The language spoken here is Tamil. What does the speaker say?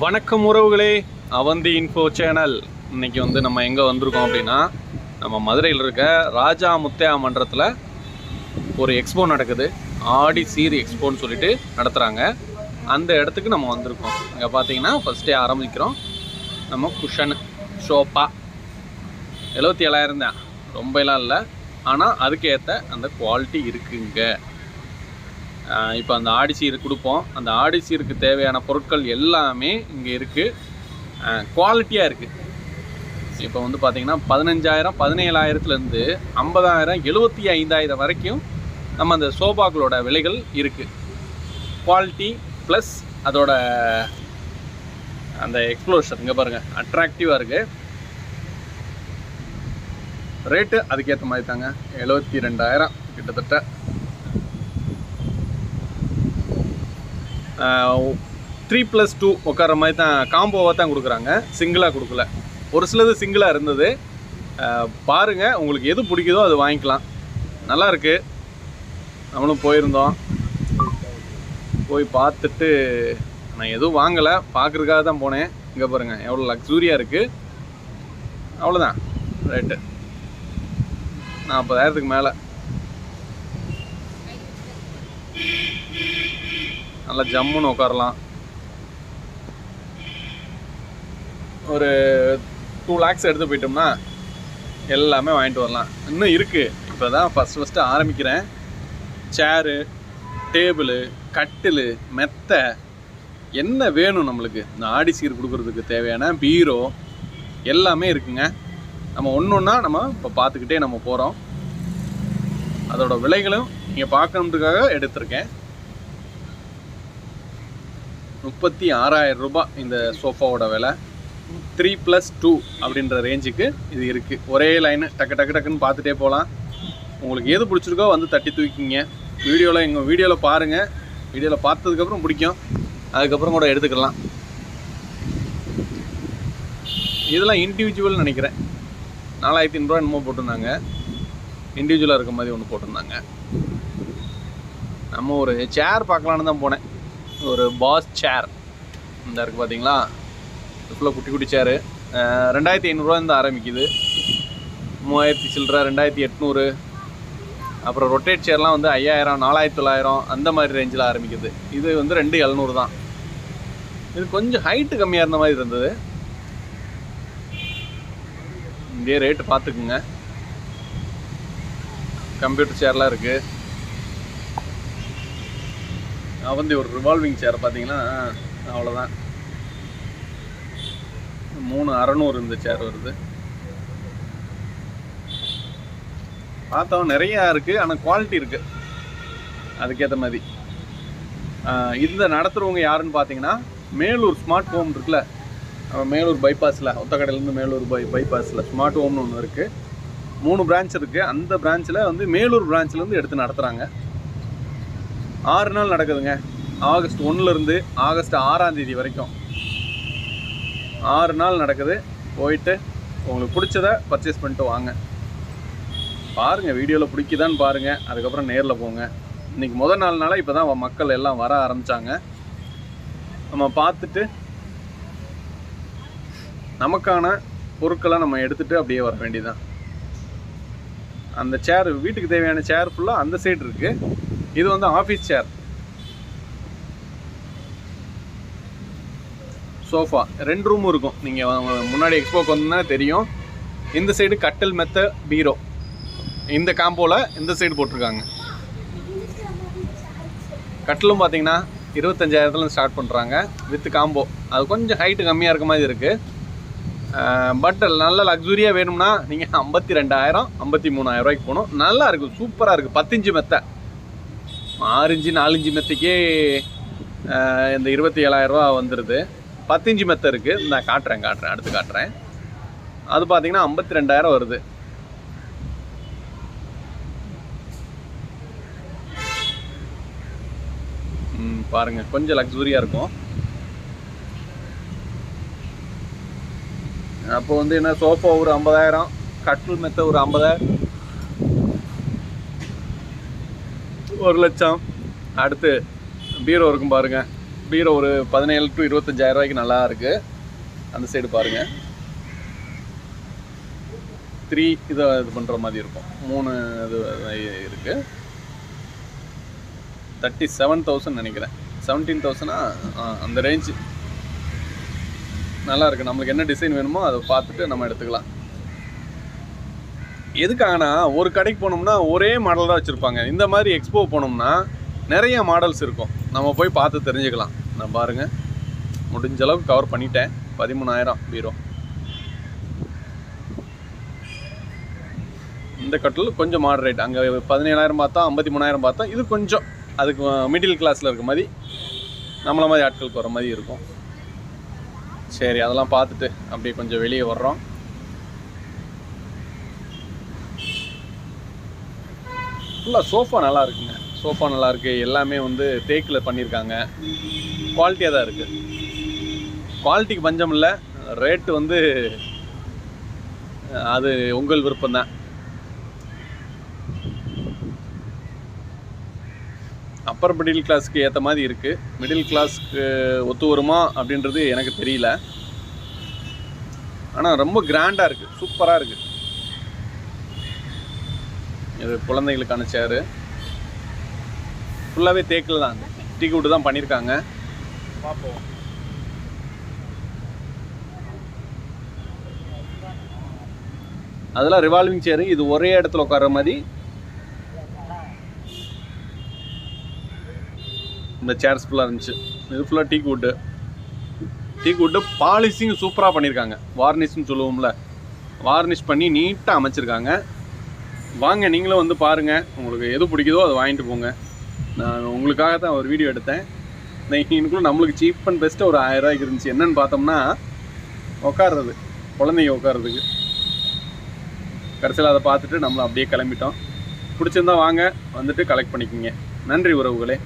வணக்கம் உறவுகளே அவந்தி இன்ஃபோ சேனல் இன்னைக்கு வந்து நம்ம எங்கே வந்திருக்கோம் அப்படின்னா நம்ம மதுரையில் இருக்க ராஜா முத்தையா மன்றத்தில் ஒரு எக்ஸ்போ நடக்குது. ஆடி சீர் எக்ஸ்போன்னு சொல்லிட்டு நடத்துகிறாங்க அந்த இடத்துக்கு நம்ம வந்திருக்கோம். இங்கே பார்த்தீங்கன்னா ஃபஸ்ட்டே ஆரம்பிக்கிறோம். நம்ம குஷன் ஷோப்பா எழுபத்தி ஏழாயிரம் தான். ரொம்ப எல்லாம் இல்லை. ஆனால் அதுக்கேற்ற அந்த குவாலிட்டி இருக்குங்க. இப்போ அந்த ஆடி சீர் கொடுப்போம். அந்த ஆடி சீருக்கு தேவையான பொருட்கள் எல்லாமே இங்கே இருக்குது குவாலிட்டியாக இருக்குது இப்போ வந்து பார்த்திங்கன்னா பதினஞ்சாயிரம் பதினேழாயிரத்துலேருந்து ஐம்பதாயிரம் எழுபத்தி ஐந்தாயிரம் வரைக்கும் நம்ம அந்த சோபாக்களோட விலைகள் இருக்குது குவாலிட்டி ப்ளஸ் அதோட அந்த எக்ஸ்ப்ளோஷர் இங்கே பாருங்கள் அட்ராக்டிவாக இருக்குது ரேட்டு அதுக்கேற்ற மாதிரி தாங்க. எழுபத்தி ரெண்டாயிரம் கிட்டத்தட்ட. த்ரீ ப்ளஸ் டூ உட்கார மாதிரி தான் காம்போவாக தான் கொடுக்குறாங்க. சிங்கிளாக கொடுக்கல. ஒரு சிலது சிங்கிளாக இருந்தது. பாருங்கள் பாருங்க உங்களுக்கு எது பிடிக்குதோ அது வாங்கிக்கலாம். நல்லாயிருக்கு நம்மளும் போயிருந்தோம். போய் பார்த்துட்டு நான் எதுவும் வாங்கலை. பார்க்குறதுக்காக தான் போனேன். இங்கே பாருங்கள் எவ்வளோ லக்ஸூரியாக இருக்குது அவ்வளோதான். ரேட்டு நாற்பதாயிரத்துக்கு மேலே. நல்லா ஜம்முன்னு உட்காரலாம். ஒரு டூ லேக்ஸ் எடுத்து போயிட்டோம்னா எல்லாமே வாங்கிட்டு வரலாம். இன்னும் இருக்குது இப்போ தான் ஃபஸ்ட் ஃபஸ்ட்டு ஆரம்பிக்கிறேன். சேரு டேபிளு கட்டில் மெத்தை என்ன வேணும் நம்மளுக்கு? இந்த ஆடி சீர் கொடுக்குறதுக்கு தேவையான பீரோ எல்லாமே இருக்குங்க. நம்ம ஒன்று ஒன்றா நம்ம இப்போ பார்த்துக்கிட்டே நம்ம போகிறோம் அதோட விலைகளும் நீங்கள் பார்க்கணுன்றதுக்காக எடுத்திருக்கேன். முப்பத்தி ஆறாயிரம் ரூபாய் இந்த சோஃபாவோட விலை. த்ரீ ப்ளஸ் டூ அப்படின்ற ரேஞ்சுக்கு இது இருக்குது ஒரே லைனு டக்கு டக்கு டக்குன்னு பார்த்துட்டே போகலாம் உங்களுக்கு எது பிடிச்சிருக்கோ வந்து தட்டி தூக்கிங்க. வீடியோவில் எங்கள் வீடியோவில் பாருங்கள் வீடியோவில் பார்த்ததுக்கப்புறம் பிடிக்கும். அதுக்கப்புறம் கூட எடுத்துக்கலாம். இதெல்லாம் இண்டிவிஜுவல் நினைக்கிறேன். நாலாயிரத்தி ஐநூறுரூவா என்னமோ போட்டிருந்தாங்க. இண்டிவிஜுவலாக இருக்க மாதிரி ஒன்று போட்டிருந்தாங்க. நம்ம ஒரு சேர் பார்க்கலான்னு தான் போனேன். ஒரு பாஸ் சேர் இந்த இருக்குது பார்த்தீங்களா ஃபுல்லாக குட்டி குட்டி சேரு ரெண்டாயிரத்தி ஐநூறுரூவா இருந்து ஆரம்பிக்குது. மூவாயிரத்தி சில்லற ரெண்டாயிரத்தி எட்நூறு. அப்புறம் ரொட்டேட் சேர்லாம் வந்து ஐயாயிரம் நாலாயிரத்தி தொள்ளாயிரம் அந்த மாதிரி ரேஞ்சில் ஆரம்பிக்குது. இது வந்து ரெண்டு எழுநூறு தான். இது கொஞ்சம் ஹைட்டு கம்மியாக இருந்த மாதிரி இருந்தது. இதே ரேட்டு பார்த்துக்குங்க கம்ப்யூட்டர் சேர்லாம் இருக்குது அவந்தி ஒரு ரிவால்விங் சேர் பார்த்தீங்கன்னா அவ்வளோதான் மூணு அறநூறு இந்த சேர் வருது. பார்த்தோம் நிறையா இருக்குது ஆனால் குவாலிட்டி இருக்குது அதுக்கேற்ற மாதிரி. இந்த நடத்துகிறவங்க யாருன்னு பார்த்தீங்கன்னா மேலூர் ஸ்மார்ட் ஹோம் இருக்குல்ல. மேலூர் பைபாஸில் ஒத்தக்கடையிலேருந்து மேலூர் பை பைபாஸில் ஸ்மார்ட் ஹோம்னு ஒன்று இருக்குது மூணு பிரான்ச் இருக்குது அந்த பிரான்ச்சில் வந்து மேலூர் பிரான்ச்சிலேருந்து எடுத்து நடத்துகிறாங்க ஆறு நாள் நடக்குதுங்க. ஆகஸ்ட் ஒன்றுலேருந்து ஆகஸ்ட் ஆறாம் தேதி வரைக்கும். ஆறு நாள் நடக்குது. போயிட்டு உங்களுக்கு பிடிச்சத பர்ச்சேஸ் பண்ணிட்டு வாங்க. பாருங்கள் வீடியோவில் பிடிக்குதான்னு பாருங்கள் அதுக்கப்புறம் நேரில் போங்க. இன்றைக்கி முதல் நாள்னால இப்போ தான் மக்கள் எல்லாம் வர ஆரம்பித்தாங்க நம்ம பார்த்துட்டு நமக்கான பொருட்களை நம்ம எடுத்துகிட்டு அப்படியே வர வேண்டியதுதான். அந்த சேர் வீட்டுக்கு தேவையான சேர் ஃபுல்லாக அந்த சைடு இருக்குது இது வந்து ஆஃபீஸ் சேர் சோஃபா ரெண்டு ரூமும் இருக்கும். நீங்கள் முன்னாடி எக்ஸ்போக்கு வந்தீங்கன்னா தெரியும். இந்த சைடு கட்டில் மெத்த பீரோ. இந்த காம்போவில் இந்த சைடு போட்டிருக்காங்க. கட்டிலும் பார்த்தீங்கன்னா இருபத்தஞ்சாயிரத்துல ஸ்டார்ட் பண்ணுறாங்க வித் காம்போ அது கொஞ்சம் ஹைட்டு கம்மியாக இருக்க மாதிரி இருக்குது பட் நல்ல லக்ஸுரியாக வேணும்னா நீங்கள் ஐம்பத்தி ரெண்டாயிரம் ஐம்பத்தி மூணாயிரம் ரூபாய்க்கு போகணும். நல்லா இருக்குது சூப்பராக இருக்குது பத்தஞ்சு மெத்தை. ஆறிஞ்சு நாலஞ்சு மெத்தைக்கே இந்த இருபத்தி ஏழாயிரரூவா வந்துடுது பத்தஞ்சு மெத்தை இருக்குது நான் காட்டுறேன் காட்டுறேன் அடுத்து காட்டுறேன். அது பார்த்திங்கன்னா ஐம்பத்தி ரெண்டாயிரம் வருது. ம், பாருங்கள் கொஞ்சம் லக்ஸுரியாக இருக்கும். அப்போ வந்து என்ன சோஃபா ஒரு ஐம்பதாயிரம் கட்டில் மெத்த ஒரு ஐம்பதாயிரம். ஒரு லட்சம். அடுத்து பீரோ இருக்கும் பாருங்கள் பீரோ ஒரு பதினேழு டு இருபத்தஞ்சாயிரம் ரூபாய்க்கு நல்லா இருக்குது அந்த சைடு பாருங்கள் த்ரீ இதை இது பண்ணுற மாதிரி இருக்கும். மூணு இது இருக்குது தேர்ட்டி செவன் தௌசண்ட் நினைக்கிறேன் செவன்டீன் தௌசண்டா அந்த ரேஞ்சு நல்லா இருக்கு. நம்மளுக்கு என்ன டிசைன் வேணுமோ அதை பார்த்துட்டு நம்ம எடுத்துக்கலாம். எதுக்காகனா ஒரு கடைக்கு போனோம்னா ஒரே மாடல் தான் வச்சுருப்பாங்க. இந்த மாதிரி எக்ஸ்போ போனோம்னா நிறைய மாடல்ஸ் இருக்கும். நம்ம போய் பார்த்து தெரிஞ்சுக்கலாம். நான் பாருங்கள் முடிஞ்ச அளவுக்கு கவர் பண்ணிட்டேன். பதிமூணாயிரம் பீரோ. இந்த கட்டில் கொஞ்சம் மாடரேட் அங்கே பதினேழாயிரம் பார்த்தா ஐம்பத்தி மூணாயிரம் பார்த்தா இது கொஞ்சம் அதுக்கு மிடில் கிளாஸில் இருக்க மாதிரி நம்மளை மாதிரி ஆட்களுக்கு வர மாதிரி இருக்கும். சரி அதெல்லாம் பார்த்துட்டு அப்படியே கொஞ்சம் வெளியே வர்றோம். ஃபுல்லாக சோஃபா நல்லா இருக்குங்க. சோஃபா நல்லா இருக்கு. எல்லாமே வந்து தேக்கில் பண்ணியிருக்காங்க குவாலிட்டியாக தான் இருக்குது குவாலிட்டிக்கு பஞ்சம் இல்லை. ரேட்டு வந்து அது உங்கள் விருப்பம் தான் அப்பர் மிடில் கிளாஸ்க்கு ஏற்ற மாதிரி இருக்குது மிடில் கிளாஸ்க்கு ஒத்து வருமா அப்படின்றது எனக்கு தெரியல. ஆனால் ரொம்ப கிராண்டாக இருக்குது சூப்பராக இருக்குது இது குழந்தைகளுக்கான சேரு ஃபுல்லாகவே தேக்கில் தான். டீ விட்டு தான் பண்ணியிருக்காங்க. பார்ப்போம். அதெல்லாம் ரிவால்விங் சேரு இது ஒரே இடத்துல உட்கார்ற மாதிரி. இந்த சேர்ஸ் ஃபுல்லாக இருந்துச்சு. இது ஃபுல்லாக teak wood teak wood polishing சூப்பராக பண்ணியிருக்காங்க. வார்னிஷ்னு சொல்லுவோம்ல. வார்னிஷ் பண்ணி நீட்டாக அமைச்சிருக்காங்க. வாங்க நீங்களும் வந்து பாருங்கள் உங்களுக்கு எது பிடிக்குதோ அதை வாங்கிட்டு போங்க. நான் உங்களுக்காக தான் ஒரு வீடியோ எடுத்தேன். இன்னைக்குள்ள நம்மளுக்கு சீப் அண்ட் பெஸ்ட்டு ஒரு ஆயிரரூவாய்க்கு இருந்துச்சு. என்னென்னு பார்த்தோம்னா உட்கார்றது குழந்தைங்க உட்கார்றதுக்கு கடைசியில் அதை பார்த்துட்டு நம்மள அப்படியே கிளம்பிட்டோம். பிடிச்சிருந்தா வாங்க வந்துட்டு கலெக்ட் பண்ணிக்கோங்க. நன்றி உறவுகளே.